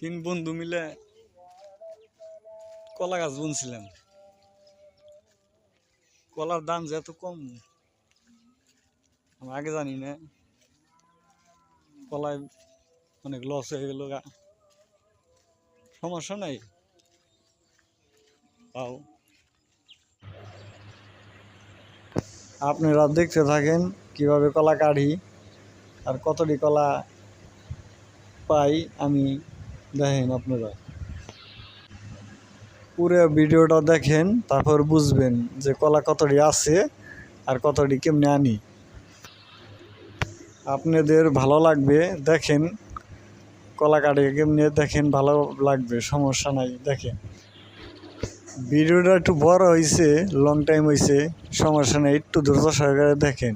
তিন বন্ধু মিলে কলা গাছ বুনছিলাম। কলার দাম যে এত কম আমি আগে জানি না। কলায় অনেক লস হয়ে গেল সমস্যা নাই। তাও। আপনারা দেখতে থাকেন কীভাবে কলা কাঢ়ি আর কতটি কলা পাই আমি দেখেন আপনারা। পুরো ভিডিওটা দেখেন, তারপর বুঝবেন যে কলা কতটি আছে আর কতটি কেমনে আনি। আপনাদের ভালো লাগবে, দেখেন কলা কাটে কেমনে, দেখেন ভালো লাগবে, সমস্যা নাই, দেখেন। ভিডিওটা একটু বড় হয়েছে লং টাইম হয়েছে সমস্যা নেই, একটু দ্রুত সহকারে দেখেন।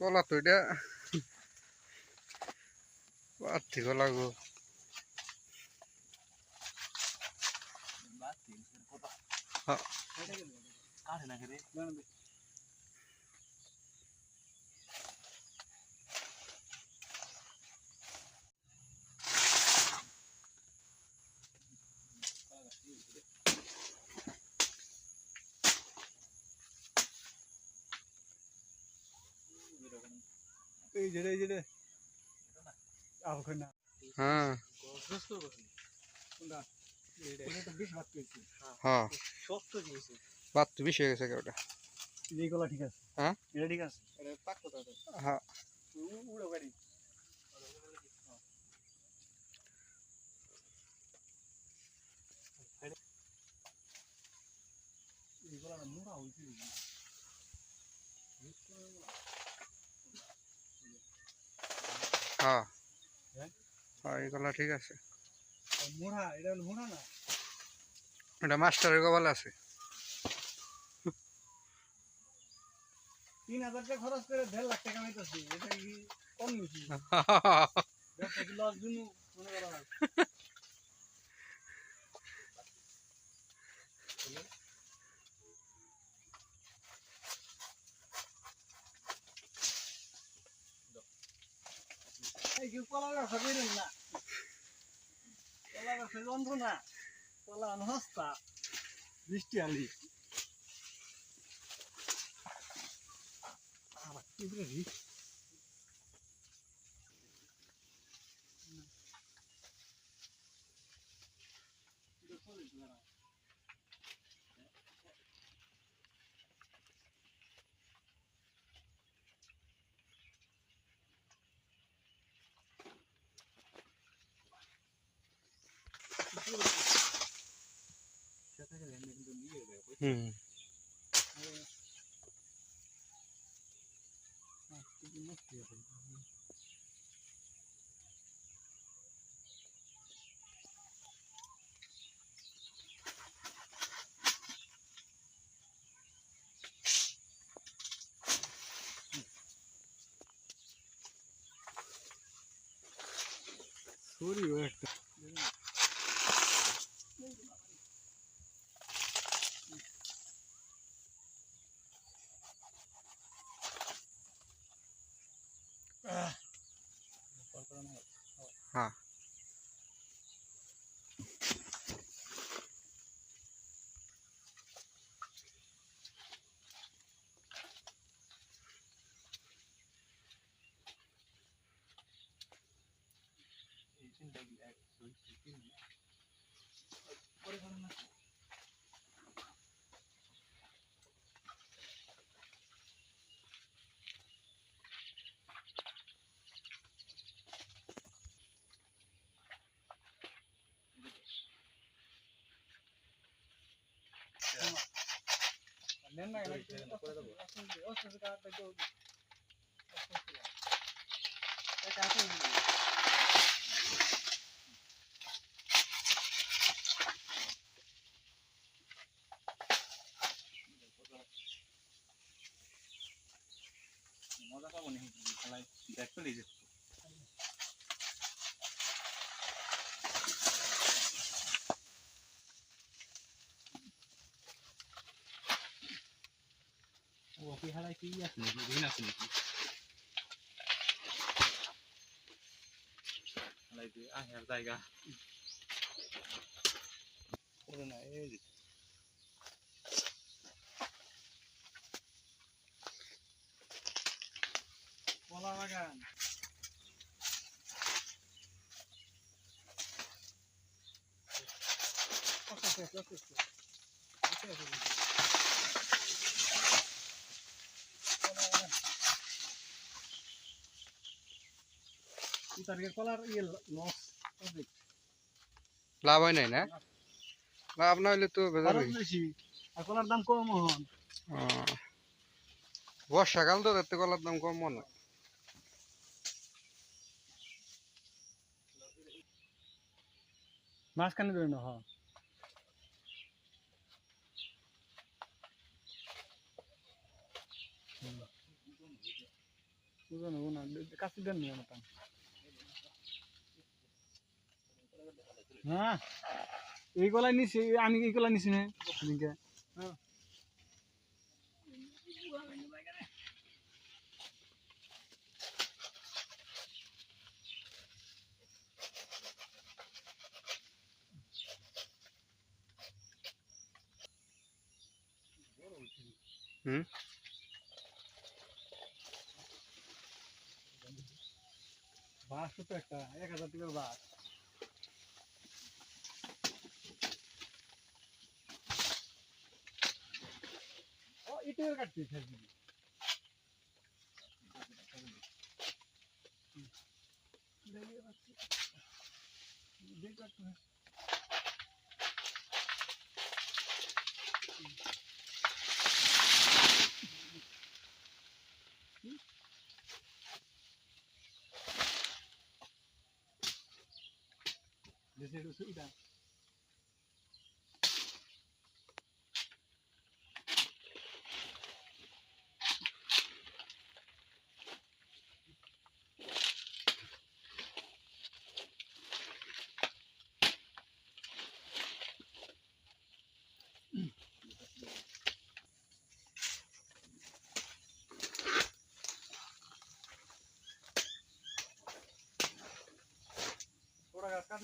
কলা তো এটা কলা গো হ্যাঁ। এই যে এই যে ওখানে হ্যাঁ কোনটা এটা তো বেশ ভাত পেয়েছি হ্যাঁ শক্ত দিয়েছে বাদ তো বেশি হয়ে গেছে ওটা এই গলা ঠিক আছে হ্যাঁ? এটা ঠিক আছে এটা পাক কথা হ্যাঁ উড়ো গাড়ি এই গলা মোড়া হইছে হ্যাঁ। হ্যাঁ? হ্যাঁ এগুলা ঠিক আছে। মোড়া এটা মোড়া না? এটা মাস্টারের কপাল আছে। তিন হাজার টাকা খরচ করে দেড় লাখ টাকা কামাইতেছি এটা কি কম বেশি লস দিনু মনে করা হয় এই কেউ কলা ব্যবসা করেন না কলা ব্যবসা যন্ত্র না কলা হস্তা বৃষ্টি আলি। আবার কি করে রিস্ক নেন না কেন করে দেবো। অসুবিধা কাটতে দেবো এটা আছে ও কি খেলায় কি আছে নাকি ঋণ আছে নাকি আহের জায়গা ওরে না এই লাভ হয় নাই না? লাভ না হইলে তো বেজার আর কলার দাম কম হন। বর্ষাকাল তো তাতে কলার দাম কম মনে। মাঝখানে ধরে না হ্যাঁ না কাছে দেন হ্যাঁ? এই গলায় নিছি আমি এই গলায় নিছি না। হ্যাঁ। হুম? বাস তো একটা এক হাজার টাকার বাস। ও ইটের কাটতে থাকবি দেশের সুবিধা ওরা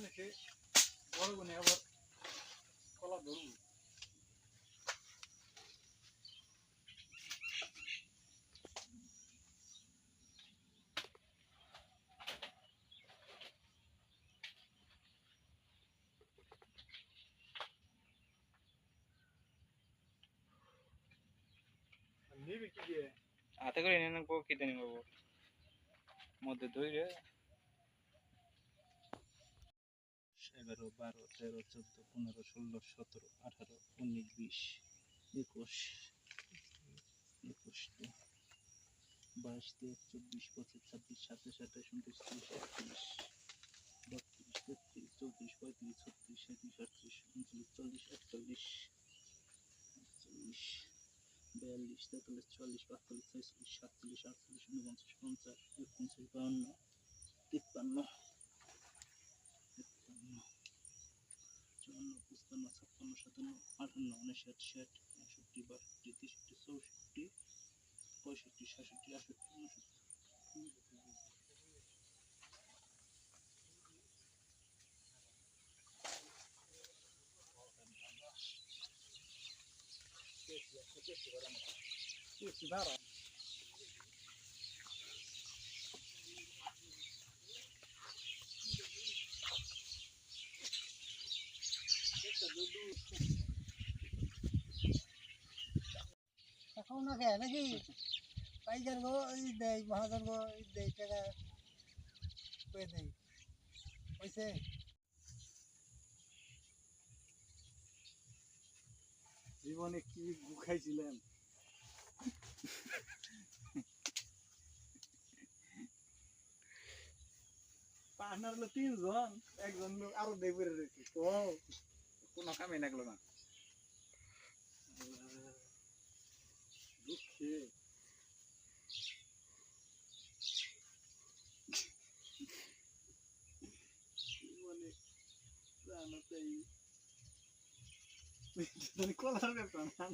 সে বড় গুনে আবার কলা ধরবো। নিবি করে নিয়ে নেব খেতে নিবো? মধ্যে ধরে এগারো, বারো, তেরো, চোদ্দ, পনেরো, ষোলো, সতেরো, আঠারো, উনিশ, বিশ, একুশ একুশ বাইশ তেইশ চব্বিশ, পঁচিশ, ছাব্বিশ, সাতাশ, আঠাশ, উনত্রিশ, ত্রিশ, একত্রিশ, বত্রিশ, তেত্রিশ, চৌত্রিশ, পঁয়ত্রিশ, ছত্রিশ সাঁত্রিশ আটত্রিশ, উনচল্লিশ, চল্লিশ, একচল্লিশ একচল্লিশ, বিয়াল্লিশ, তেতাল্লিশ, চুয়াল্লিশ পাঁচচল্লিশ ছয়চল্লিশ, সাতচল্লিশ, আটচল্লিশ উনপঞ্চাশ পঞ্চাশ একপঞ্চাশ বাউন্ন তিপ্পান্ন সাতান্ন আটান্ন উনষাট ষাট একষট্টি বাষট্টি তেষট্টি চৌষট্টি পঁয়ষট্টি সাতষট্টি আষট্টি উনষট্টি দাঁড়া নাকি? গো দেয় মহাজন গো দেয় টাকা কয়ে দেয় হয়েছে জীবনে কি গুখাইছিলেন পার্টনার হলো তিনজন, একজন আরও পড়ে রয়েছে। কোনো কামে না দুঃখে মানে জানো তাই মানে কলার ব্যাপার না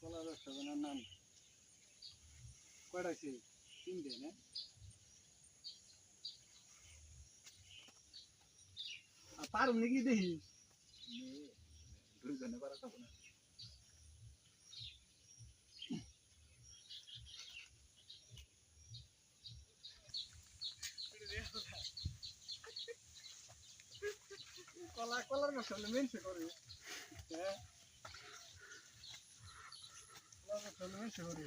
কলার ব্যবসা নাম। কয়টা আছে? তিনটে না আর পারুম নাকি দেখি? কলা কলার হলে মেনছে করে। হ্যাঁ? কলার হলে মেনছে করে।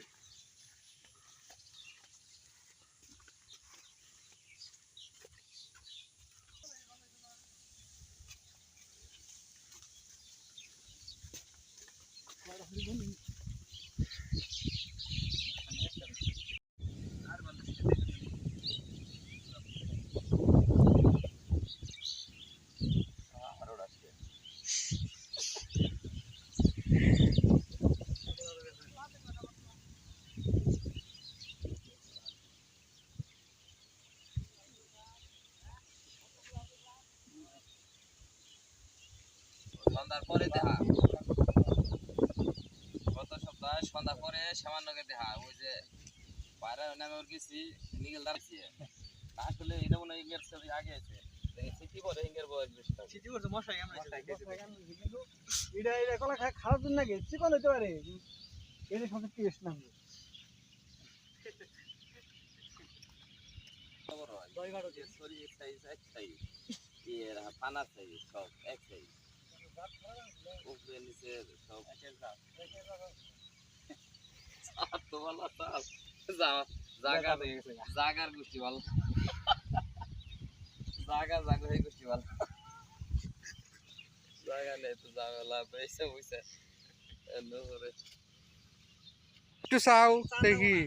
সন্ধ্যার পরে দেখা গত সপ্তাহে সন্ধ্যা পরে সামান্যকে দেখা ওই যে বাইরে নামে ওর গেছি নিগেল দাঁড়িয়েছি আসলে এটা মনে হয় ইংরেজ সাথে আগে আছে। সিটি পরে ইংরেজ বয়স বেশি থাকে সিটি করছে মশাই আমরা কিন্তু এটা এটা কলা খা খাওয়ার জন্য চিকন হইতে পারে। এটা সব টেস্ট না খবর যে শরীর এক সাইজ এক সাইজ পানার সাইজ সব এক সাইজ উপরে নিচে সব আর তো ভালো চাল জাগা জাগার গোষ্ঠী ভালো জাগা জাগা হয়ে গোষ্ঠী ভালো জাগা নেই তো ঝামেলা পয়সা পয়সা এলো করে একটু চাও দেখি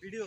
ভিডিও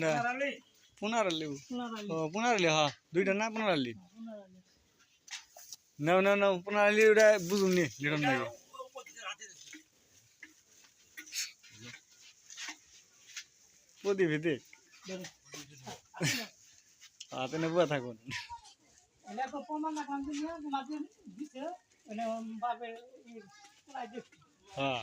पुनराली पुनराली ना पुनराली नौ नौ नौ पुनराली দিতে মানে বাপের এই প্রায় হ্যাঁ।